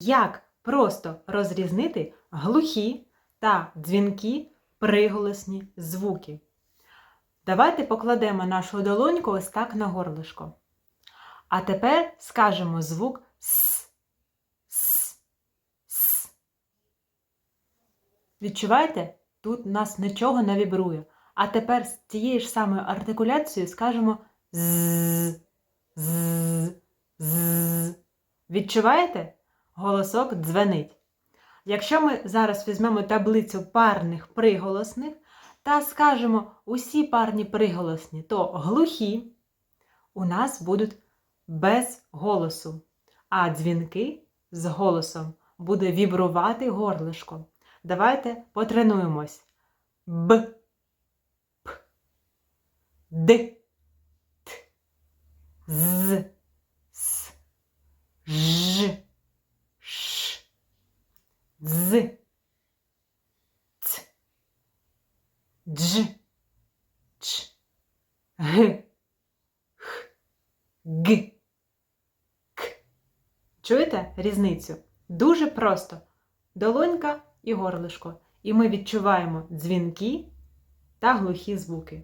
Як просто розрізнити глухі та дзвінкі приголосні звуки? Давайте покладемо нашу долоньку ось так на горлишко. А тепер скажемо звук С. С. С. Відчуваєте? Тут нас нічого не вібрує. А тепер з тією ж самою артикуляцією скажемо з. З. З. Відчуваєте? Голосок дзвенить. Якщо ми зараз візьмемо таблицю парних приголосних та скажемо усі парні приголосні, то глухі у нас будуть без голосу, а дзвінки з голосом буде вібрувати горлишко. Давайте потренуємось. Б, П, Д, Т, З, С, Ж, Ш, З, Ц, Дж, Ч, Г, Х, Г, К. Чуєте різницю? Дуже просто. Долонька і горлишко. І ми відчуваємо дзвінки та глухі звуки.